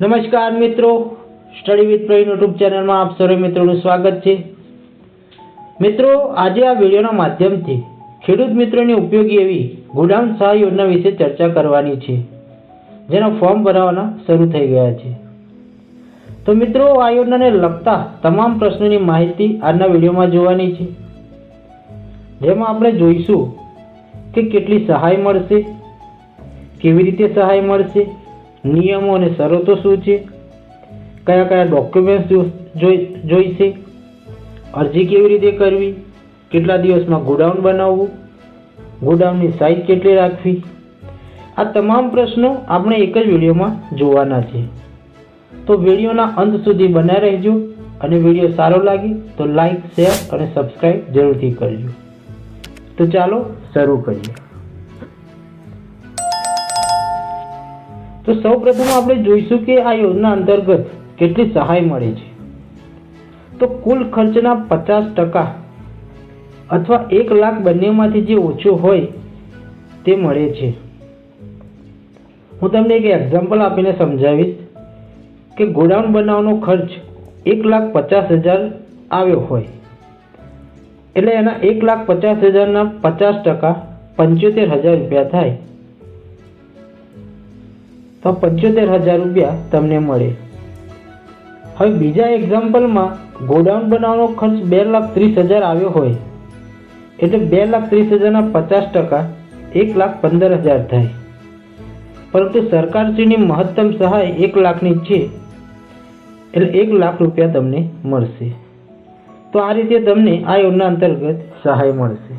નમસ્કાર મિત્રો. Study with Pravin YouTube ચેનલમાં આપ સૌ મિત્રોનું સ્વાગત છે. મિત્રો, આજે આ વિડીયોના માધ્યમથી ખેડૂત મિત્રોને ઉપયોગી એવી ગોડાઉન સહાય યોજના વિશે ચર્ચા કરવાની છે. જેના ફોર્મ ભરાવાના શરૂ થઈ ગયા છે. તો મિત્રો, આ યોજનાને લગતા તમામ પ્રશ્નોની માહિતી આજના વિડીયોમાં જોવાની છે. જેમાં આપણે જોઈશું કે કેટલી સહાય મળશે, કેવી રીતે સહાય મળશે નિયમો અને શરતો શું છે? કયા કયા ડોક્યુમેન્ટ્સ જોઈશે અરજી કેવી રીતે કરવી? કેટલા દિવસમાં ગોડાઉન બનાવવું? ગોડાઉનની સાઇઝ કેટલી રાખવી? આ તમામ પ્રશ્નો આપણે એક જ વિડીયોમાં જોવાના છે. તો વિડીયોના અંત સુધી બન્યા રહેજો અને વીડિયો સારો લાગે તો લાઈક, શેર અને સબસ્ક્રાઈબ જરૂરથી કરજો. તો ચાલો શરૂ કરીએ. તો સૌ પ્રથમ આપણે જોઈશું કે આ યોજના અંતર્ગત કેટલી સહાય મળે છે. તો કુલ ખર્ચના પચાસ ટકા અથવા એક લાખ બંનેમાંથી જે ઓછો હોય તે મળે છે. હું તમને એક એક્ઝામ્પલ આપીને સમજાવીશ કે ગોડાઉન બનાવવાનો ખર્ચ એક લાખ પચાસ હજાર આવ્યો હોય. એટલે એના એક લાખ પચાસ હજારના પચાસ ટકા પંચોતેર હજાર રૂપિયા થાય. તો પંચોતેર હજાર રૂપિયા તમને મળે. હવે બીજા એક્ઝામ્પલમાં ગોડાઉન બનાવવાનો ખર્ચ બે લાખ ત્રીસ હજાર આવ્યો હોય. એટલે બે લાખ ત્રીસ હજારના પચાસ ટકા એક લાખ પંદર હજાર થાય. પરંતુ સરકારશ્રીની મહત્તમ સહાય એક લાખની છે. એટલે એક લાખ રૂપિયા તમને મળશે. તો આ રીતે તમને આ યોજના અંતર્ગત સહાય મળશે.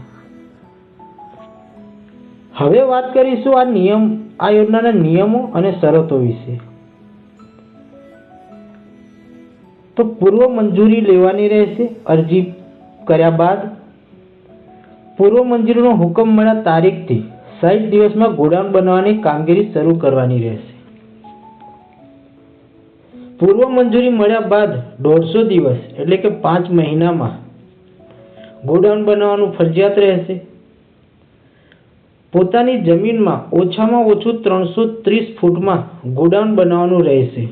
હવે વાત કરીશું આ નિયમ આ યોજનાના નિયમો અને શરતો વિશે. તો પૂર્વ મંજૂરી લેવાની રહેશે, અરજી કર્યા બાદ. પૂર્વ મંજૂરીનો હુકમ મળ્યા તારીખથી સાઠ દિવસમાં ગોડાઉન બનાવવાની કામગીરી શરૂ કરવાની રહેશે. પૂર્વ મંજૂરી મળ્યા બાદ દોઢસો દિવસ, એટલે કે પાંચ મહિનામાં ગોડાઉન બનાવવાનું ફરજિયાત રહેશે. પોતાની જમીનમાં ઓછામાં ઓછું ત્રણસો ત્રીસ ફૂટમાં ગોડાઉન બનાવવાનું રહેશે.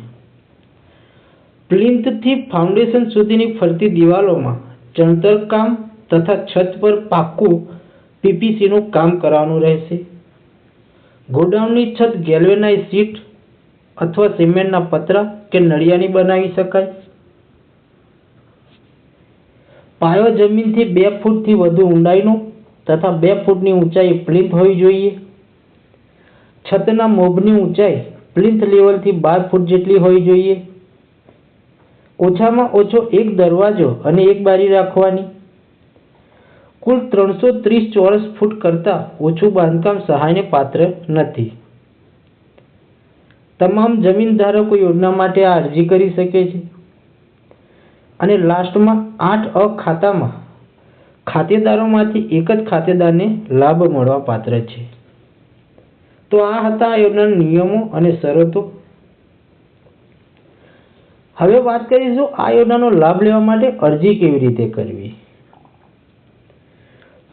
પ્લિન્થથી ફાઉન્ડેશન સુધીની ફરતી દિવાલોમાં ચણતરકામ તથા છત પર પાક્કું પીપીસીનું કામ કરવાનું રહેશે. ગોડાઉનની છત ગેલ્વેનાઇઝ સીટ અથવા સિમેન્ટના પતરા કે નળિયાની બનાવી શકાય. પાયો જમીનથી બે ફૂટથી વધુ ઊંડાઈનો તથા બે ફૂટની ઊંચાઈ પ્લિન્થ હોવી જોઈએ. છતના મોભની ઊંચાઈ પ્લિન્થ લેવલથી બાર ફૂટ જેટલી હોવી જોઈએ. ઓછામાં ઓછો એક દરવાજો અને એક બારી રાખવાની. કુલ ત્રણસો ત્રીસ ચોરસ ફૂટ કરતાં ઓછું બાંધકામ સહાયને પાત્ર નથી. તમામ જમીન ધારકો યોજના માટે અરજી કરી શકે છે. અને લાસ્ટમાં આઠ અ ખાતામાં ખાતેદારોમાંથી એક જ ખાતેદારને લાભ મળવા પાત્ર છે. તો આ હતા આ નિયમો અને શરતો. હવે વાત કરીશું આ યોજનાનો લાભ લેવા માટે અરજી કેવી રીતે કરવી?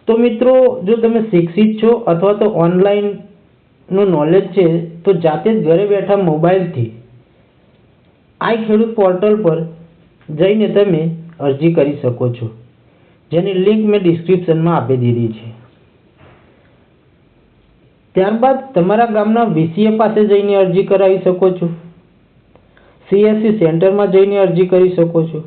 તો મિત્રો, જો તમે શિક્ષિત છો અથવા તો ઓનલાઈનનું નોલેજ છે, તો જાતે જ ઘરે બેઠા મોબાઈલથી આ ખેડૂત પોર્ટલ પર જઈને તમે અરજી કરી શકો છો. જેની લિંક મેં ડિસ્ક્રિપ્શનમાં આપી દીધી છે. ત્યારબાદ તમારા ગામના વીસીએ પાસે જઈને અરજી કરાવી શકો છો. સીએસસી સેન્ટરમાં જઈને અરજી કરી શકો છો.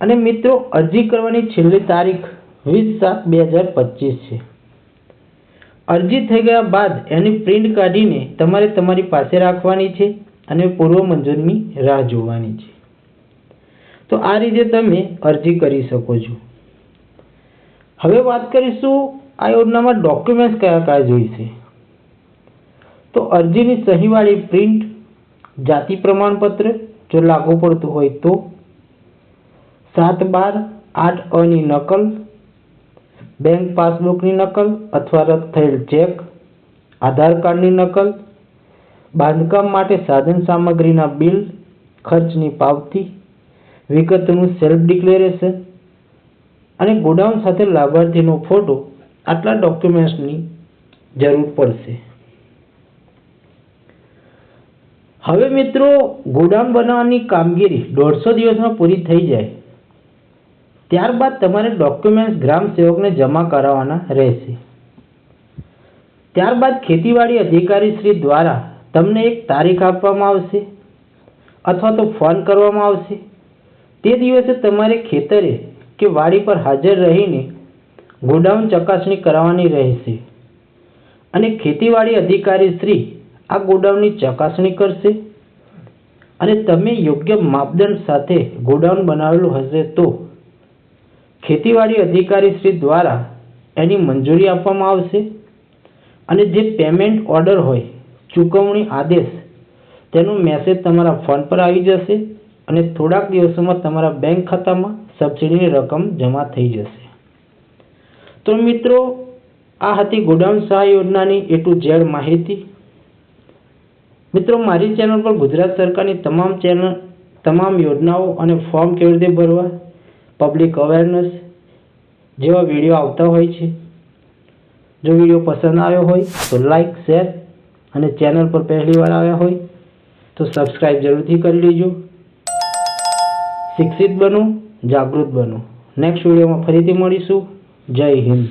અને મિત્રો, અરજી કરવાની છેલ્લી તારીખ વીસ સાત બે હજાર પચીસ છે. અરજી થઈ ગયા બાદ એની પ્રિન્ટ કાઢીને તમારે તમારી પાસે રાખવાની છે અને પૂર્વ મંજૂરની રાહ જોવાની છે. તો આ રીતે તમે અરજી કરી શકો છો. હવે વાત કરીશું આ યોજનામાં ડોક્યુમેન્ટ્સ કયા કયા જોઈશે? તો અરજીની સહીવાળી પ્રિન્ટ જાતિ પ્રમાણપત્ર, જો લાગુ પડતું હોય તો. સાત બાર, આઠ અની નકલ, બેંક પાસબુકની નકલ અથવા રદ થયેલ ચેક, આધાર કાર્ડની નકલ, બાંધકામ માટે સાધન સામગ્રીના બિલ, ખર્ચની પાવતી વિગતનું સેલ્ફ ડિક્લેરેશન અને ગોડાઉન સાથે લાભાર્થીનો ફોટો આટલા ડોક્યુમેન્ટ્સની જરૂર પડશે. હવે મિત્રો, ગોડાઉન બનાવવાની કામગીરી દોઢસો દિવસમાં પૂરી થઈ જાય. ત્યારબાદ તમારે ડોક્યુમેન્ટ્સ ગ્રામ સેવકને જમા કરાવવાના રહેશે. ત્યારબાદ ખેતીવાડી અધિકારી શ્રી દ્વારા તમને એક તારીખ આપવામાં આવશે અથવા તો ફોન કરવામાં આવશે. તે દિવસે તમારે ખેતરે કે વાડી પર હાજર રહીને ગોડાઉન ચકાસણી કરાવવાની રહેશે. અને ખેતીવાડી અધિકારી શ્રી આ ગોડાઉનની ચકાસણી કરશે. અને તમે યોગ્ય માપદંડ સાથે ગોડાઉન બનાવેલું હશે તો ખેતીવાડી અધિકારી શ્રી દ્વારા એની મંજૂરી આપવામાં આવશે. અને જે પેમેન્ટ ઓર્ડર હોય, ચૂકવણી આદેશ, તેનો મેસેજ તમારા ફોન પર આવી જશે. અને થોડાક દિવસોમાં તમારા બેંક ખાતામાં સબસિડીની રકમ જમા થઈ જશે. તો મિત્રો, આ હતી ગોડાઉન સહાય યોજનાની એ ટુ ઝેડ માહિતી. મિત્રો, મારી ચેનલ પર ગુજરાત સરકારની તમામ ચેનલ, તમામ યોજનાઓ અને ફોર્મ કેવી રીતે ભરવા પબ્લિક અવેરનેસ જેવા વીડિયો આવતા હોય છે. જો વીડિયો પસંદ આવ્યો હોય, તો લાઈક શેર અને ચેનલ પર પહેલી વાર આવ્યા હોય, તો સબસ્ક્રાઈબ જરૂરથી કરી લેજો. શિક્ષિત બનો જાગૃત બનો. નેક્સ્ટ વિડીયોમાં ફરીથી મળીશું. જય હિન્દ.